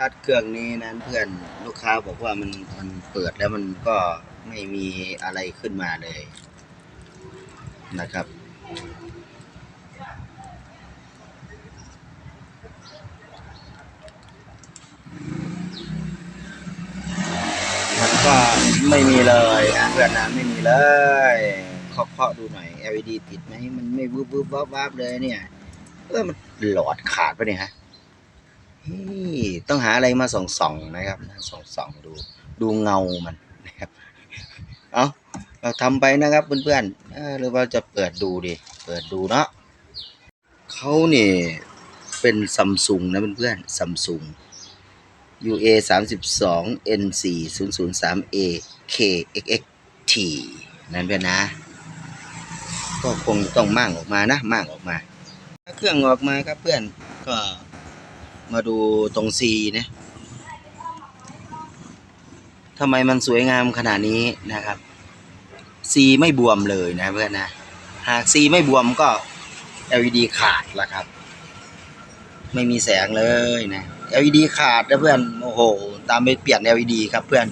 ถ้าเครื่องนี้นั้นเพื่อนลูกค้าบอกว่ามันมันเปิดแล้วมันก็ไม่มีอะไรขึ้นมาเลยนะครับ มันก็ไม่มีเลยนะเพื่อนนะไม่มีเลยคาะเคาะดูหน่อย LED ติดไหมมันไม่วืบวืบวับวับเลยเนี่ยเออมันหลอดขาดปะเนี่ยฮะ ต้องหาอะไรมาส่องส่องๆนะครับส่องส่องๆดูดูเงามันนะครับเอาเราทำไปนะครับเพื่อนๆหรือว่าจะเปิดดูดิเปิดดูเนาะเขาเนี่ยเป็นซัมซุงนะเพื่อนๆซัมซุง UA 32 N4 003 A KXXT นั่นเพื่อนนะ ก็คงต้องมั่งออกมานะ มั่งออกมาถ้าเครื่องออกมาครับเพื่อนก็ มาดูตรง C นะทำไมมันสวยงามขนาดนี้นะครับ C ไม่บวมเลยนะเพื่อนนะ หาก C ไม่บวมก็ LED ขาดละครับ ไม่มีแสงเลยนะ LED ขาดนะเพื่อนโอ้โห ตามไปเปลี่ยน LED ครับเพื่อน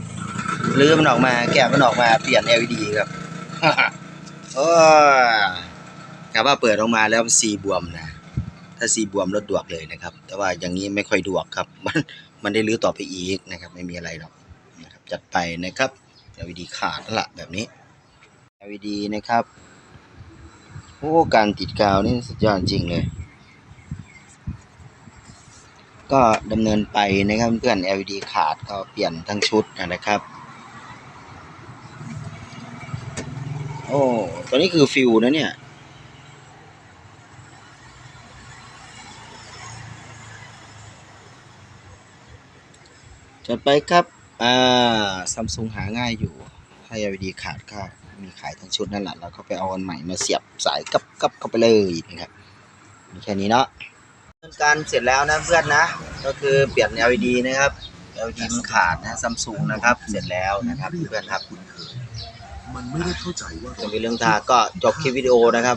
รื้อมันออกมาแกะมันออกมาเปลี่ยน LED ครับโอ้ยกะว่าเปิดออกมาแล้วสีบวมนะ ถ้าสีบวมรถดวกเลยนะครับ แต่ว่าอย่างนี้ไม่ค่อยดวกครับ มันมันได้รื้อต่อไปอีกนะครับ ไม่มีอะไรหรอกนะครับจัดไปนะครับ LED ขาดแล้วละแบบนี้ LED นะครับโอ้การติดกาวนี่สุดยอดจริงเลย ก็ดำเนินไปนะครับเพื่อน LED ขาดก็เปลี่ยนทั้งชุดนะครับโอ้ตัวนี้คือฟิวนะเนี่ย จัดไปครับ อ่าซัมซุงหาง่ายอยู่ ถ้า LED ขาดก็มีขายทั้งชุดนั่นแหละ แล้วก็ไปเอาอันใหม่มาเสียบสายกับกับเข้าไปเลยนะครับ มีแค่นี้เนาะการเสร็จแล้วนะเพื่อนนะ ก็คือเปลี่ยน LED นะครับ LED มันขาดนะซัมซุงนะครับ เสร็จแล้วนะครับเพื่อนครับมันไม่ได้เข้าใจว่าจะมีเรื่องทาก็จบคลิปวิดีโอนะครับ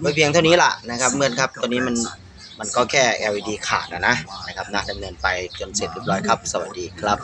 ไว้เพียงเท่านี้ล่ะนะครับเพื่อนครับ ตอนนี้มัน มันก็แค่ LED ขาดนะนะนะครับนะดำเนินไปจนเสร็จเรียบร้อยครับ สวัสดีครับ